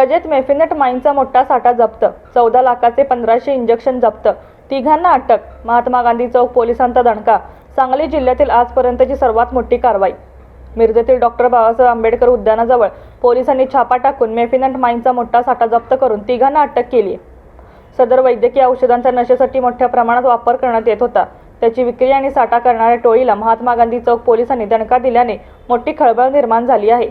रजेत मेफिनेट माईनचा मोठा साठा जप्त. चौदा लाखाचे पंधराशे इंजेक्शन जप्त. तिघांना अटक. महात्मा गांधी चौक पोलिसांचा दणका. सांगली जिल्ह्यातील आजपर्यंतची सर्वात मोठी कारवाई. मिरजेतील डॉक्टर बाबासाहेब आंबेडकर उद्यानाजवळ पोलिसांनी छापा टाकून मेफिनंट माईनचा मोठा साठा जप्त करून तिघांना अटक केली सदर वैद्यकीय औषधांचा नशेसाठी मोठ्या प्रमाणात वापर करण्यात येत होता. त्याची विक्री आणि साठा करणाऱ्या टोळीला महात्मा गांधी चौक पोलिसांनी दणका दिल्याने मोठी खळबळ निर्माण झाली आहे.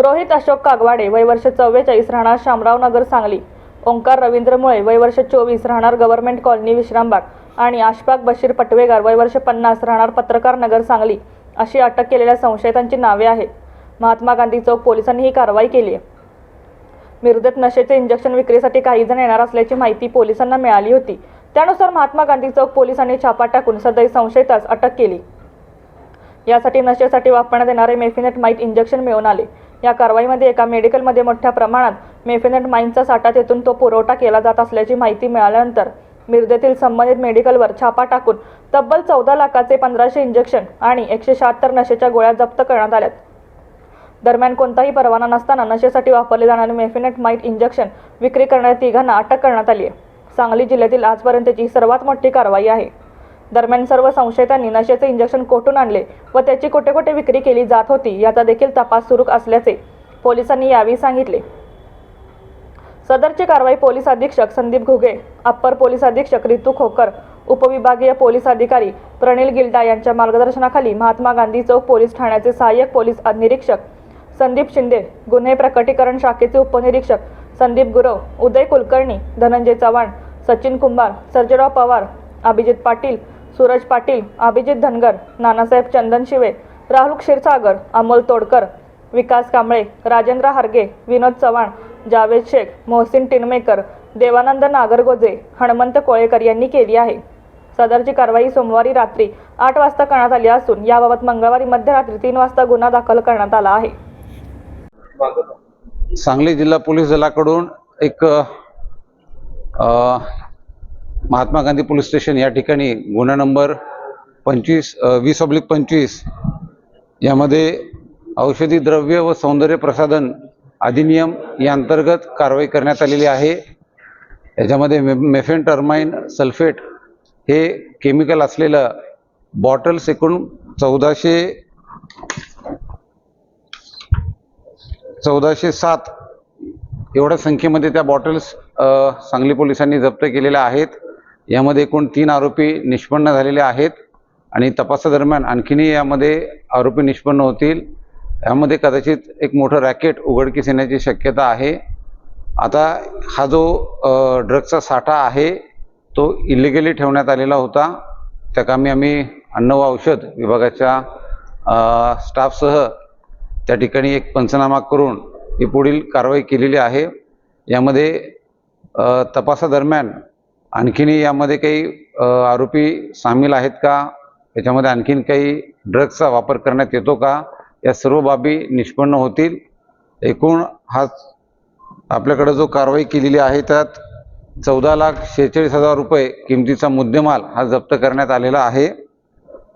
रोहित अशोक कागवाडे वय वर्ष चव्वेचाळीस राहणार शामराव नगर सांगली. ओंकार रवींद्र मुळे वय वर्ष चोवीस राहणार गव्हर्नमेंट कॉलनी विश्रामबाग. आणि आशफाक बशीर पटवेगार वय वर्ष पन्नास राहणार पत्रकार नगर सांगली. अशी अटक केलेल्या संशयितांची नावे आहेत. महात्मा गांधी चौक पोलिसांनी ही कारवाई केली आहे. मिरजेत नशेचे इंजेक्शन विक्रीसाठी काही जण येणार असल्याची माहिती पोलिसांना मिळाली होती. त्यानुसार महात्मा गांधी चौक पोलिसांनी छापा टाकून सदैव संशयितास अटक केली. यासाठी नशेसाठी वापरण्यात येणारे मेफिनेट माईट इंजेक्शन मिळून आले. या कारवाईमध्ये एका मेडिकलमध्ये मोठ्या प्रमाणात मेफेनेट माईनचा साठा तेथून तो पुरवठा केला जात असल्याची माहिती मिळाल्यानंतर मिरजेतील संबंधित मेडिकलवर छापा टाकून तब्बल चौदा लाखाचे पंधराशे इंजेक्शन आणि एकशे शहात्तर नशेच्या गोळ्या जप्त करण्यात आल्यात. दरम्यान कोणताही परवाना नसताना नशेसाठी वापरले जाणारे मेफिनेट माईट इंजेक्शन विक्री करणाऱ्या तिघांना अटक करण्यात आली आहे. सांगली जिल्ह्यातील आजपर्यंतची सर्वात मोठी कारवाई आहे. दरम्यान सर्व संशयितांनी नशेचे इंजेक्शन कोठून आणले व त्याची कुठे कुठे विक्री केली जात होती याचा देखील तपास सुरू असल्याचे पोलिसांनी यावेळी सांगितले. सदरची कारवाई पोलीस अधीक्षक संदीप घुगे अप्पर पोलीस अधीक्षक रितू खोकर उपविभागीय पोलीस अधिकारी प्रणील गिल्डा यांच्या मार्गदर्शनाखाली महात्मा गांधी चौक पोलीस ठाण्याचे सहाय्यक पोलीस निरीक्षक संदीप शिंदे गुन्हे प्रकटीकरण शाखेचे उपनिरीक्षक संदीप गुरव उदय कुलकर्णी धनंजय चव्हाण सचिन कुंभार सर्जेराव पवार अभिजित पाटील सूरज पाटील अभिजित धनगर नानासाहेब चंदन शिवे राहुल क्षीरसागर अमोल तोडकर विकास कांबळे राजेंद्र हार्गे विनोद चव्हाण जावेद शेख मोहसिन टिनमेकर देवानंद नागरगोजे हणमंत कोळेकर यांनी केली आहे. सदरची कारवाई सोमवारी रात्री आठ वाजता करण्यात आली असून याबाबत मंगळवारी मध्यरात्री तीन वाजता गुन्हा दाखल करण्यात आला आहे. सांगली जिल्हा पोलीस दलाकडून एक महात्मा गांधी पोलीस स्टेशन या ठिकाणी गुन्हा नंबर पंचवीस वीस ऑब्लिक पंचवीस यामध्ये औषधी द्रव्य व सौंदर्य प्रसाधन अधिनियम या अंतर्गत कारवाई करण्यात आलेली आहे. याच्यामध्ये मे मेफेन टर्माइन सल्फेट हे केमिकल असलेलं बॉटल्स एकूण चौदाशे चौदाशे सात एवढ्या संख्येमध्ये त्या बॉटल्स सांगली पोलिसांनी जप्त केलेल्या आहेत. यामध्ये एकूण तीन आरोपी निष्पन्न झालेले आहेत आणि तपासादरम्यान आणखीनही यामध्ये आरोपी निष्पन्न होतील. यामध्ये कदाचित एक मोठं रॅकेट उघडकीस येण्याची शक्यता आहे. आता हा जो अ, ड्रगचा साठा आहे तो इलिगली ठेवण्यात आलेला होता. त्या कामी आम्ही अन्न व औषध विभागाच्या स्टाफसह त्या ठिकाणी एक पंचनामा करून ही पुढील कारवाई केलेली आहे. यामध्ये तपासादरम्यान आणखीनही यामध्ये काही आरोपी सामील आहेत का? याच्यामध्ये आणखीन काही ड्रग्सचा वापर करण्यात येतो का? या सर्व बाबी निष्पन्न होतील. एकूण हा आपल्याकडे जो कारवाई केलेली आहे त्यात चौदा लाख शेहेचाळीस हजार रुपये किमतीचा मुद्देमाल हा जप्त करण्यात आलेला आहे.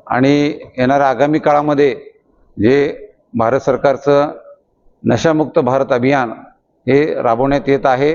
आणि येणाऱ्या आगामी काळामध्ये जे भारत सरकारचं नशामुक्त भारत अभियान हे राबवण्यात येत आहे.